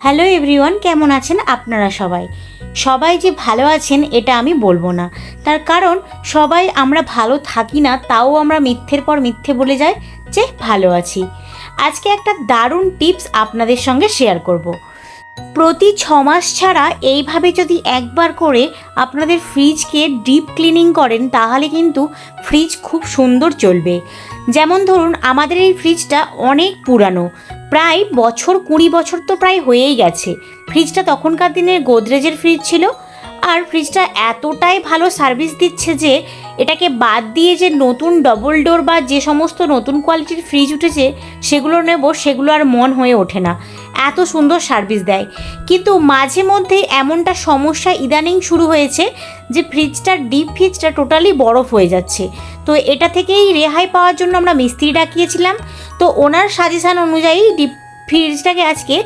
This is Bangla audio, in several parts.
হ্যালো এভরিওয়ান, কেমন আছেন আপনারা সবাই? সবাই যে ভালো আছেন, এটা আমি বলব না। তার কারণ, সবাই আমরা ভালো থাকি না, তাও আমরা মিথ্যের পর মিথ্যে বলে যাই যে ভালো আছি। আজকে একটা দারুণ টিপস আপনাদের সঙ্গে শেয়ার করব। প্রতি ছ মাস ছাড়া এইভাবে যদি একবার করে আপনাদের ফ্রিজকে ডিপ ক্লিনিং করেন, তাহলে কিন্তু ফ্রিজ খুব সুন্দর চলবে। যেমন ধরুন, আমাদের এই ফ্রিজটা অনেক পুরানো। প্রায় বছর কুড়ি বছর তো প্রায় হয়েই গেছে। ফ্রিজটা তখনকার দিনের গোদরেজের ফ্রিজ ছিল। আর ফ্রিজটা এতটাই ভালো সার্ভিস দিচ্ছে যে, এটাকে বাদ দিয়ে যে নতুন ডবল ডোর বা যে সমস্ত নতুন কোয়ালিটির ফ্রিজ উঠেছে, সেগুলো নেব, সেগুলো আর মন হয়ে ওঠে না। এত সুন্দর সার্ভিস দেয়। কিন্তু মাঝে মধ্যে এমনটা সমস্যা ইদানিং শুরু হয়েছে যে ফ্রিজটার ডিপ ফ্রিজটা টোটালি বরফ হয়ে যাচ্ছে। তো এটা থেকেই রেহাই পাওয়ার জন্য আমরা মিস্ত্রি ডাকিয়েছিলাম। তো ওনার সাজেশান অনুযায়ী ডিপ ফ্রিজটাকে আজকে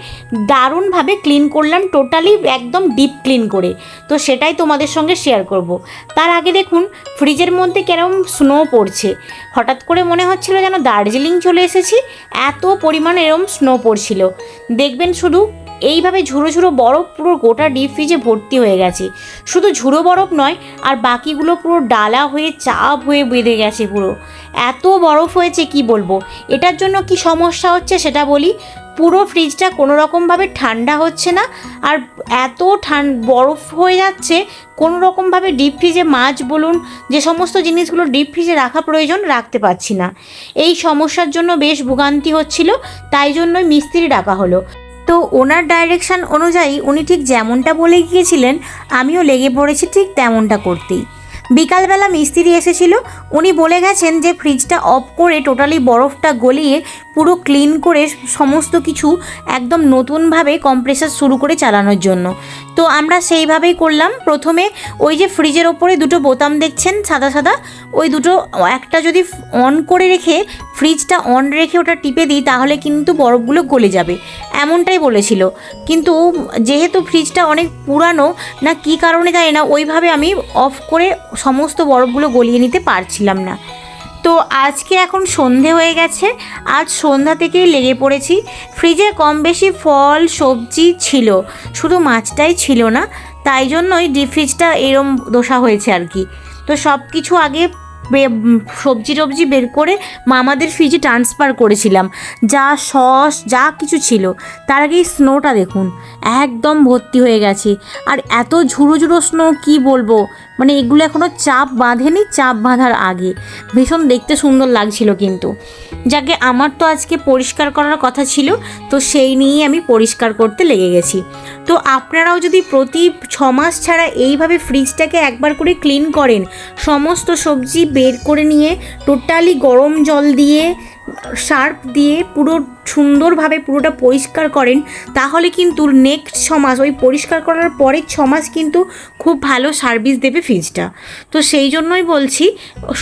দারুণভাবে ক্লিন করলাম, টোটালি একদম ডিপ ক্লিন করে। তো সেটাই তোমাদের সঙ্গে শেয়ার করব। তার আগে দেখুন, ফ্রিজের মধ্যে কেরম স্নো পড়ছে। হঠাৎ করে মনে হচ্ছিল যেন দার্জিলিং চলে এসেছি, এত পরিমাণ এরম স্নো পড়ছিল। দেখবেন শুধু, এইভাবে ঝুড়ো ঝুড়ো বরফ পুরো গোটা ডিপ ফ্রিজে ভর্তি হয়ে গেছে। শুধু ঝুড়ো বরফ নয়, আর বাকিগুলো পুরো ডালা হয়ে চাপ হয়ে বেঁধে গেছে পুরো। এত বরফ হয়েছে, কি বলব? এটার জন্য কি সমস্যা হচ্ছে সেটা বলি। পুরো ফ্রিজটা কোনো রকমভাবে ঠান্ডা হচ্ছে না, আর এত ঠান, বরফ হয়ে যাচ্ছে কোনো রকমভাবে ডিপ ফ্রিজে মাছ বলুন, যে সমস্ত জিনিসগুলো ডিপ ফ্রিজে রাখা প্রয়োজন রাখতে পারছি না। এই সমস্যার জন্য বেশ ভোগান্তি হচ্ছিল, তাই জন্যই মিস্ত্রি ডাকা হলো। তো ওনার ডাইরেকশন অনুযায়ী উনি ঠিক যেমনটা বলে গিয়েছিলেন, আমিও লেগে পড়েছি ঠিক তেমনটা করতেই। বিকালবেলা মিস্ত্রি এসেছিল। উনি বলে গেছেন যে ফ্রিজটা অফ করে টোটালি বরফটা গলিয়ে পুরো ক্লিন করে সমস্ত কিছু একদম নতুনভাবে কম্প্রেসার শুরু করে চালানোর জন্য। তো আমরা সেইভাবেই করলাম। প্রথমে ওই যে ফ্রিজের ওপরে দুটো বোতাম দেখছেন সাদা সাদা? ওই দুটো একটা যদি অন করে রেখে ফ্রিজটা অন রেখে ওটা টিপে দিই, তাহলে কিন্তু বরফগুলো গলে যাবে। এমনটাই বলেছিল। কিন্তু যেহেতু ফ্রিজটা অনেক পুরানো, না কি কারণে জানি না, ওইভাবে আমি অফ করে সমস্ত বরফগুলো গলিয়ে নিতে পারছিলাম না। তো আজকে এখন সন্ধে হয়ে গেছে, আজ সন্ধ্যা থেকেই লেগে পড়েছি। ফ্রিজে কম বেশি ফল, সবজি ছিল, শুধু মাছটাই ছিল না, তাই জন্যই ডিপ ফ্রিজটা এরম দোষা হয়েছে আর কি। তো সব কিছু আগে সবজি টবজি বের করে মামাদের ফ্রিজে ট্রান্সফার করেছিলাম। যা সস, যা কিছু ছিল। তার আগেই স্নোটা দেখুন। একদম ভর্তি হয়ে গেছে। আর এত ঝুড়ো ঝুড়ো স্নো কি বলব? মানে এগুলো এখনও চাপ বাঁধেনি, চাপ বাঁধার আগে। ভীষণ দেখতে সুন্দর লাগছিল কিন্তু। যাকে আমার তো আজকে পরিষ্কার করার কথা ছিল, তো সেই নিয়েই আমি পরিষ্কার করতে লেগে গেছি। তো আপনারাও যদি প্রতি ছ মাস ছাড়া এইভাবে ফ্রিজটাকে একবার করে ক্লিন করেন, সমস্ত সবজি বের করে নিয়ে টোটালি গরম জল দিয়ে শার্প দিয়ে পুরো সুন্দরভাবে পুরোটা পরিষ্কার করেন, তাহলে কিন্তু নেক্সট ছ মাস, ওই পরিষ্কার করার পরের ছ মাস কিন্তু খুব ভালো সার্ভিস দেবে ফ্রিজটা তো সেই জন্যই বলছি,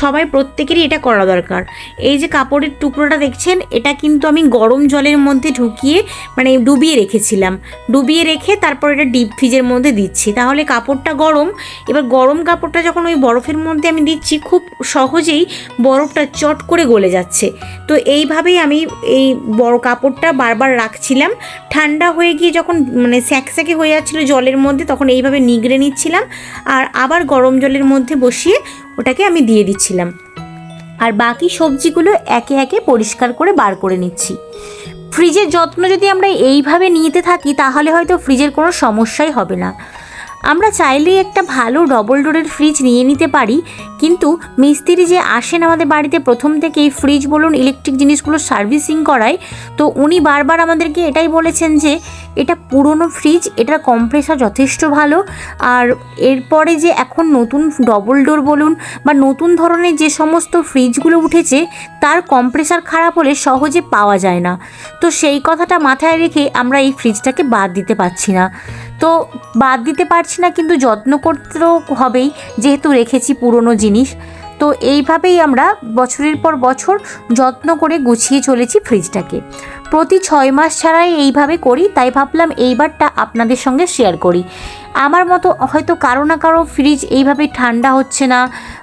সবাই প্রত্যেকেরই এটা করা দরকার। এই যে কাপড়ের টুকরোটা দেখছেন, এটা কিন্তু আমি গরম জলের মধ্যে ঢুকিয়ে মানে ডুবিয়ে রেখেছিলাম। ডুবিয়ে রেখে তারপর এটা ডিপ ফ্রিজের মধ্যে দিচ্ছি। তাহলে কাপড়টা গরম, এবার গরম কাপড়টা যখন ওই বরফের মধ্যে আমি দিচ্ছি, খুব সহজেই বরফটা চট করে গলে যাচ্ছে। তো এইভাবেই আমি এই বড় কাপড়টা বারবার রাখছিলাম। ঠান্ডা হয়ে গিয়ে যখন মানে স্যাকস্যাকে হয়ে যাচ্ছিল জলের মধ্যে, তখন এইভাবে নিগড়ে নিচ্ছিলাম আর আবার গরম জলের মধ্যে বসিয়ে ওটাকে আমি দিয়ে দিচ্ছিলাম। আর বাকি সবজিগুলো একে একে পরিষ্কার করে বার করে নিচ্ছি। ফ্রিজের যত্ন যদি আমরা এইভাবে নিতে থাকি, তাহলে হয়তো ফ্রিজের কোনো সমস্যাই হবে না। আমরা চাইলেই একটা ভালো ডবল ডোরের ফ্রিজ নিয়ে নিতে পারি। কিন্তু মিস্ত্রি যে আসেন আমাদের বাড়িতে প্রথম থেকেই ফ্রিজ বলুন ইলেকট্রিক জিনিসগুলো সার্ভিসিং করায়, তো উনি বারবার আমাদেরকে এটাই বলেছেন যে, এটা পুরনো ফ্রিজ এটার কম্প্রেসার যথেষ্ট ভালো। আর এরপরে যে এখন নতুন ডবল ডোর বলুন বা নতুন ধরনের যে সমস্ত ফ্রিজগুলো উঠেছে, তার কম্প্রেসার খারাপ হলে সহজে পাওয়া যায় না। তো সেই কথাটা মাথায় রেখে আমরা এই ফ্রিজটাকে বাদ দিতে পারছি না। তো বাদ দিতে পারছি না, কিন্তু যত্ন করতেও হবেই, যেহেতু রেখেছি পুরনো জিনিস। তো এইভাবেই আমরা বছরের পর বছর যত্ন করে গুছিয়ে চলেছি ফ্রিজটাকে প্রতি ছয় মাস ছাড়াই এইভাবে করি, তাই ভাবলাম এইবারটা আপনাদের সঙ্গে শেয়ার করি। আমার মতো হয়তো কারও না কারও ফ্রিজ এইভাবে ঠান্ডা হচ্ছে না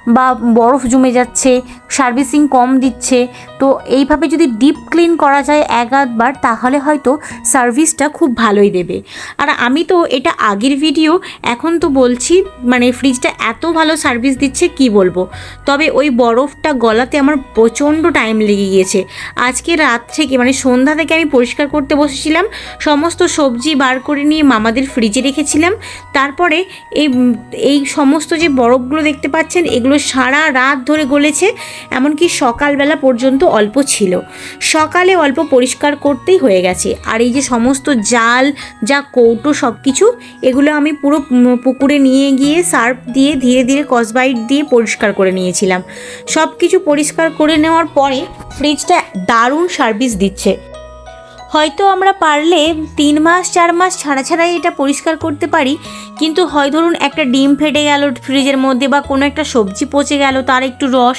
বা বরফ জমে যাচ্ছে সার্ভিসিং কম দিচ্ছে। তো এইভাবে যদি ডিপ ক্লিন করা যায় এক আধবার, তাহলে হয়তো সার্ভিসটা খুব ভালোই দেবে। আর আমি তো এটা আগের ভিডিও, এখন তো বলছি মানে ফ্রিজটা এত ভালো সার্ভিস দিচ্ছে, কি বলব? তবে ওই বরফটা গলাতে আমার প্রচণ্ড টাইম লেগে গিয়েছে। আজকে রাত থেকে মানে সন্ধ্যা থেকে আমি পরিষ্কার করতে বসেছিলাম, সমস্ত সবজি বার করে নিয়ে মামাদের ফ্রিজে রেখেছিলাম। তারপরে এই এই সমস্ত যে বরফগুলো দেখতে পাচ্ছেন, এগুলো সারা রাত ধরে গলেছে। এমনকি সকালবেলা পর্যন্ত অল্প ছিল। সকালে অল্প পরিষ্কার করতেই হয়ে গেছে। আর এই যে সমস্ত জাল, যা কৌটো সব কিছু এগুলো আমি পুরো পুকুরে নিয়ে গিয়ে সার্ফ দিয়ে ধীরে ধীরে কসবাইট দিয়ে পরিষ্কার করে নিয়েছিলাম। সব কিছু পরিষ্কার করে নেওয়ার পরে ফ্রিজটা দারুণ সার্ভিস দিচ্ছে। হয়তো আমরা পারলে তিন মাস, চার মাস ছাড়া ছাড়াই এটা পরিষ্কার করতে পারি। কিন্তু হয় ধরুন একটা ডিম ফেটে গেল ফ্রিজের মধ্যে বা কোনো একটা সবজি পচে গেল, তার একটু রস,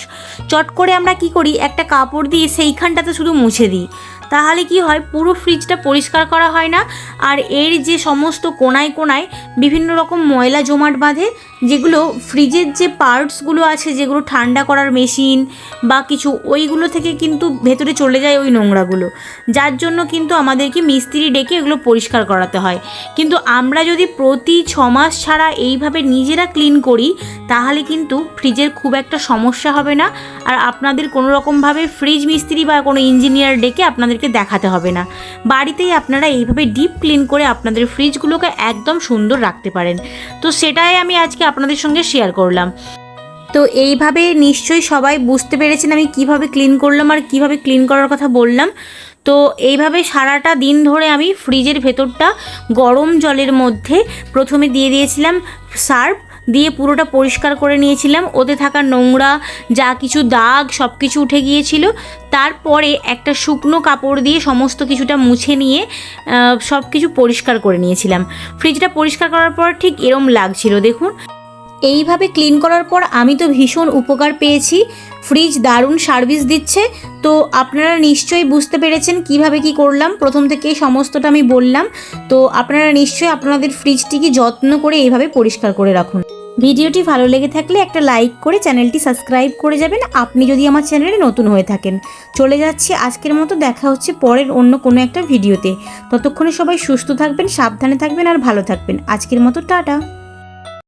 চট করে আমরা কি করি, একটা কাপড় দিয়ে সেইখানটাতে শুধু মুছে দিই। তাহলে কি হয়? পুরো ফ্রিজটা পরিষ্কার করা হয় না। আর এর যে সমস্ত কোনায় কোনায় বিভিন্ন রকম ময়লা জমাট বাঁধে, যেগুলো ফ্রিজের যে পার্টসগুলো আছে, যেগুলো ঠান্ডা করার মেশিন বা কিছু, ওইগুলো থেকে কিন্তু ভেতরে চলে যায় ওই নোংরাগুলো। যার জন্য কিন্তু আমাদেরকে মিস্ত্রি ডেকে এগুলো পরিষ্কার করাতে হয়। কিন্তু আমরা যদি প্রতি ছ মাস ছাড়া এইভাবে নিজেরা ক্লিন করি, তাহলে কিন্তু ফ্রিজের খুব একটা সমস্যা হবে না। আর আপনাদের কোনো রকমভাবে ফ্রিজ মিস্ত্রি বা কোনো ইঞ্জিনিয়ার ডেকে আপনাদেরকে দেখাতে হবে না। বাড়িতেই আপনারা এইভাবে ডিপ ক্লিন করে আপনাদের ফ্রিজগুলোকে একদম সুন্দর রাখতে পারেন। তো সেটাই আমি আজকে আপনাদের সঙ্গে শেয়ার করলাম। তো এইভাবে নিশ্চয়ই সবাই বুঝতে পেরেছেন আমি কীভাবে ক্লিন করলাম আর কীভাবে ক্লিন করার কথা বললাম। তো এইভাবে সারাটা দিন ধরে আমি ফ্রিজের ভেতরটা গরম জলের মধ্যে প্রথমে দিয়ে দিয়েছিলাম সার্ফ দিয়ে পুরোটা পরিষ্কার করে নিয়েছিলাম। ওতে থাকা নোংরা যা কিছু দাগ সব কিছু উঠে গিয়েছিল। তারপরে একটা শুকনো কাপড় দিয়ে সমস্ত কিছুটা মুছে নিয়ে সব কিছু পরিষ্কার করে নিয়েছিলাম। ফ্রিজটা পরিষ্কার করার পর ঠিক এরম লাগছিল, দেখুন। এইভাবে ক্লিন করার পর আমি তো ভীষণ উপকার পেয়েছি। ফ্রিজ দারুণ সার্ভিস দিচ্ছে। তো আপনারা নিশ্চয়ই বুঝতে পেরেছেন কীভাবে কি করলাম। প্রথম থেকেই সমস্তটা আমি বললাম। তো আপনারা নিশ্চয়ই আপনাদের ফ্রিজটিকে যত্ন করে এইভাবে পরিষ্কার করে রাখুন। ভিডিওটি ভালো লেগে থাকলে একটা লাইক করে চ্যানেলটি সাবস্ক্রাইব করে যাবেন। আপনি যদি আমার চ্যানেলে নতুন হয়ে থাকেন। চলে যাচ্ছি আজকের মতো, দেখা হচ্ছে পরের অন্য কোনো একটা ভিডিওতে। ততক্ষণে সবাই সুস্থ থাকবেন, সাবধানে থাকবেন আর ভালো থাকবেন। আজকের মতো, টাটা।